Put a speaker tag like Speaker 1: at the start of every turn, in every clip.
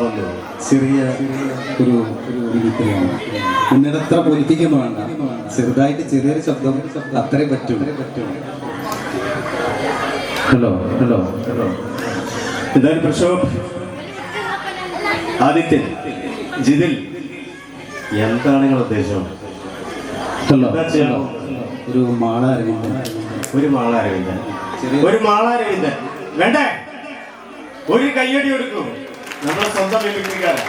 Speaker 1: വന്നു.
Speaker 2: ചെറിയ ഒരു ഒരു പൊലിറ്റിക്കൊന്നും വേണ്ട. ചെറുതായിട്ട് ചെറിയൊരു ശബ്ദം അത്രേ പറ്റും. Hello hello hello.
Speaker 1: ഇതാണ് ആദിത്യൻ ജിതിൽ എന്താണ് നിങ്ങൾ ഉദ്ദേശം? Hello hello.
Speaker 2: ഒരു മാള അരവിന്ദൻ
Speaker 1: ഒരു മാള അരവിന്ദൻ ഒരു മാള അരവിന്ദൻ വേണ്ടേ? ഒരു കയ്യടി കൊടുക്കും നമ്മുടെ സ്വന്തം മിമിക്രിക്കാരൻ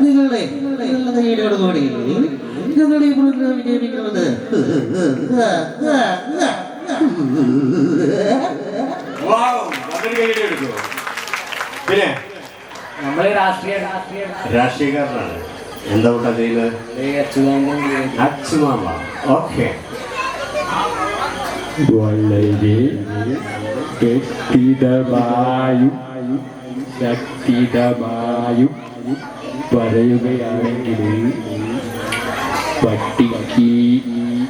Speaker 3: നിങ്ങളുടെ നിങ്ങളുടെ കൈയോട് കൂടി ഞങ്ങളുടെ ഈ പ്രോഗ്രാം വിജയിപ്പിക്കുന്നത്
Speaker 1: വൗ, കയ്യടി കൊടുക്കുമോ പിന്നെ?
Speaker 4: നമ്മൾ രാഷ്ട്രീയ രാഷ്ട്രീയ
Speaker 1: രാഷ്ട്രീയക്കാരനാണ്. എന്താ കൂട്ടാ ചെയ്യുന്നത് അച്ഛമാമ ഓക്കെ.
Speaker 5: വളരെ കെട്ടിടമായും ശക്തിതമായും പറയുകയാണെങ്കിൽ പട്ടിക്ക്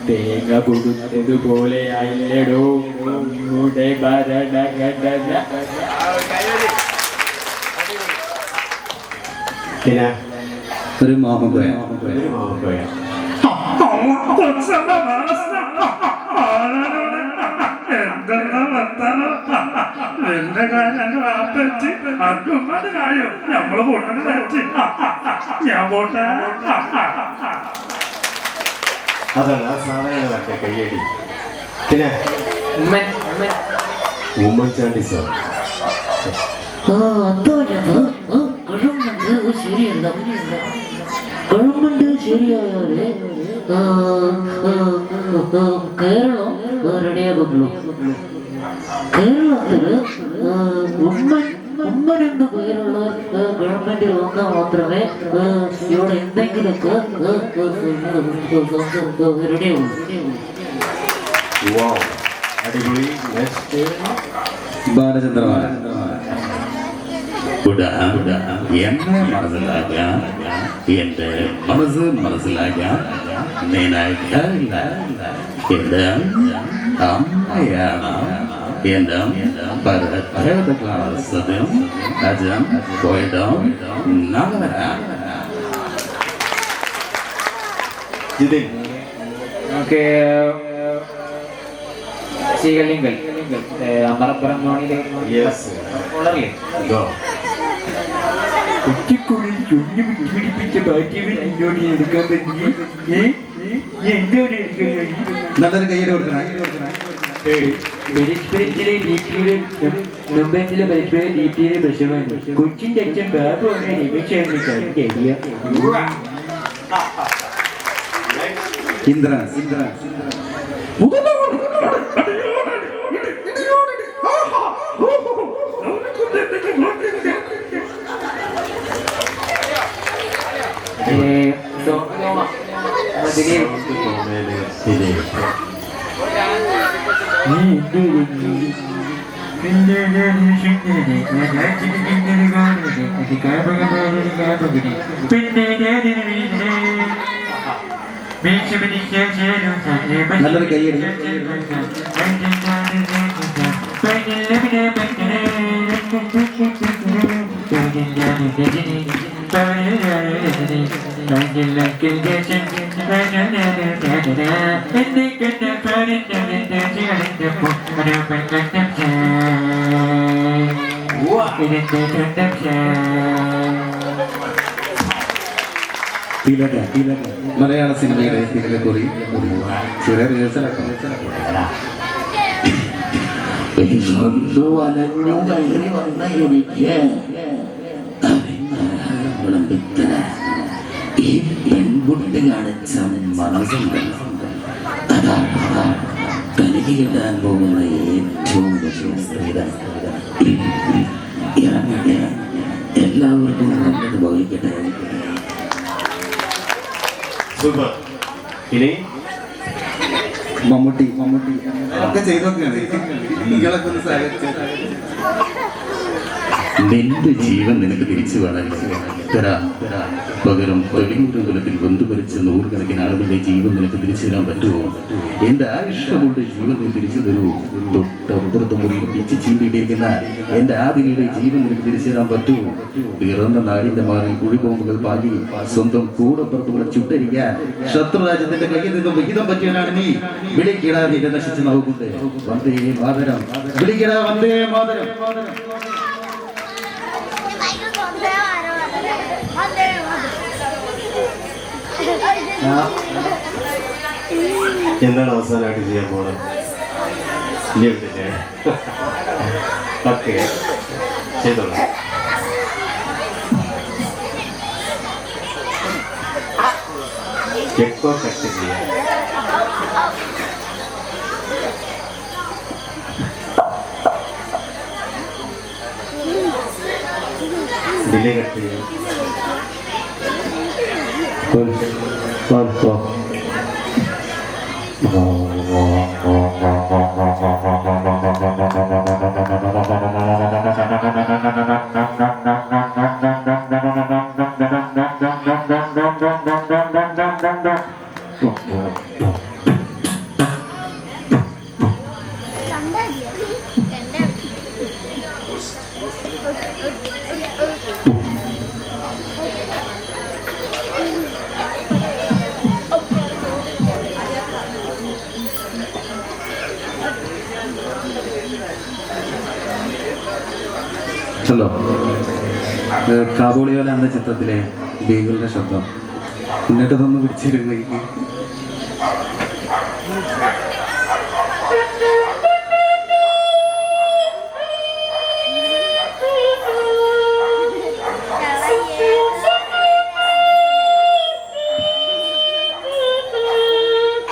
Speaker 5: തേങ്ങ കൊടുത്തത് പോലെ അല്ലടോ നമ്മുടെ ഭരണഘടന
Speaker 2: ഒരു
Speaker 1: ഒരു മാമക്കോയ
Speaker 6: എന്റെ കാര്യം വാപ്പറ്റി അക്കുമ്മത് കാര്യം നമ്മൾ പറ്റി ഞാൻ പോട്ടെ
Speaker 1: അതാണ് ആ സാധനമാണ് മറ്റേ കയ്യടി പിന്നെ
Speaker 4: ഉമ്മൻ ഉമ്മൻ
Speaker 1: ഉമ്മൻചാണ്ടി സാർ
Speaker 3: ആ അന്തോന്നത് ഗവൺമെന്റ് ശരിയല്ല ഗവൺമെന്റ് ശരിയായാലേ ആ, ആ, ആ, കേരളം റെഡിയാകുള്ളൂ കേരളത്തില് ആ, ഉമ്മൻ ഉമ്മൻ രണ്ട് പേരുള്ള ഗവൺമെന്റിൽ ഗവൺമെന്റ് വന്നാൽ മാത്രമേ ഇവിടെ എന്തെങ്കിലുമൊക്കെ
Speaker 1: അടിപൊളി. നെക്സ്റ്റ്
Speaker 2: ബാലചന്ദ്രമാല
Speaker 7: എന്നെ മനസ്സിലാക്കാൻ എന്റെ മനസ്സ് മനസ്സിലാക്കാൻ നിനക്കല്ല എന്റെ അമ്മയാണ്. എന്റെ പരത്തേത ക്ലാസ്സും അജം പോയിടും നല്ലവരാണ്
Speaker 1: ജിതിൻ
Speaker 4: നമുക്ക് ശ്രീകലിംഗൽ അമറപ്പുറം
Speaker 1: ഗോ
Speaker 5: കുറ്റിക്കുള്ളിൽ ചുഞ്ഞു പിടിപ്പിച്ച ബാറ്റീവിൽ എന്നോട് എടുക്കാൻ പറ്റി
Speaker 2: നല്ലൊരു കയ്യടി കൊടുക്കണം
Speaker 5: പെരിസ്പെരിച്ചിലെ ഡിപിയുടെ മുംബൈത്തിലെ പെരിസ്പെരി ഡിപിയുടെ പ്രശ്നമാണ് കൊച്ചിന്റെ അച്ഛൻ ബാബുവാണ് രമേശാണ് കാര്യം
Speaker 2: ഇന്ദ്രൻസ് ഇന്ദ്രൻസ്
Speaker 4: സോമ ദിലീപ്
Speaker 1: ദിലീപ്
Speaker 5: നീ
Speaker 2: നല്ലൊരു കയ്യടി. തിലക തിലക മലയാള സിനിമയുടെ തിലകക്കുറി ചെറിയ റിഹേഴ്സലൊക്കെ
Speaker 7: വിശന്നു വലഞ്ഞു കയറി വന്ന എനിക്ക്. വിളമ്പിത്തര ഈ പെൺകുട്ടി കാണിച്ച മനസ്സുണ്ടല്ലോ അതാണ് അതാണ് തനിക്ക് കിട്ടാൻ പോകുന്ന ഏറ്റവും വലിയ ഇറങ്ങട്ടെ. എല്ലാവർക്കും നല്ലത് ഭവിക്കട്ടെ.
Speaker 1: സൂപ്പർ. ഇനി?
Speaker 2: മമ്മൂട്ടി മമ്മൂട്ടി. ഒക്കെ ചെയ്തൊക്കെയാണ് നിങ്ങളൊക്കെ ഒന്ന് സഹായിച്ചു.
Speaker 8: നിന്റെ ജീവൻ നിനക്ക് തിരിച്ചു തരാം. പകരം തൊഴിലൂർ കുലത്തിൽ ബന്ധുപരിച്ച നൂറുകണക്കിന് ആളുകളുടെ ജീവൻ നിനക്ക് തിരിച്ചു തരാൻ പറ്റുമോ? എന്റെ ആയുഷ്ടമുള്ള ജീവൻ നീ തിരിച്ചു തരുമോ തൊട്ടപ്പുറത്ത് മുറിയിൽ പിച്ച് ചീണ്ടിയിട്ടിരിക്കുന്ന എന്റെ ആദിനിയുടെ ജീവൻ നിനക്ക് തിരിച്ചു തരാൻ പറ്റുമോ പിറന്ന നാടിന്റെ മാറിൽ കുഴിബോംബുകൾ പാകി സ്വന്തം കൂടപ്പുറത്തുകൂടെ ചുട്ടരിക്കാൻ ശത്രുരാജ്യത്തിന്റെ കയ്യിൽ നിന്നും വിഹിതം പറ്റിയവനാണ് നീ. വിളിക്കിടാതെ നശിച്ച് നോക്കുന്നുണ്ട് വന്ദേ മാതരം. വിളിക്കിടാ വന്ദേ മാതരം.
Speaker 1: എന്താണ് അവസാനമായിട്ട് ചെയ്യാൻ പോകുന്നത് ഇല്ലേ ഓക്കെ. ചെയ്തോളാം. എക്കോ കട്ട് ചെയ്യാം? ഡിലേ കട്ട് ചെയ്യാം. Vân Vân Vân Okay.
Speaker 2: Hello കാബൂളിയോല എന്ന ചിത്രത്തിലെ ബീഗിളുടെ ശബ്ദം. എന്നിട്ടതൊന്ന് പിടിച്ചിരുന്നെങ്കിൽ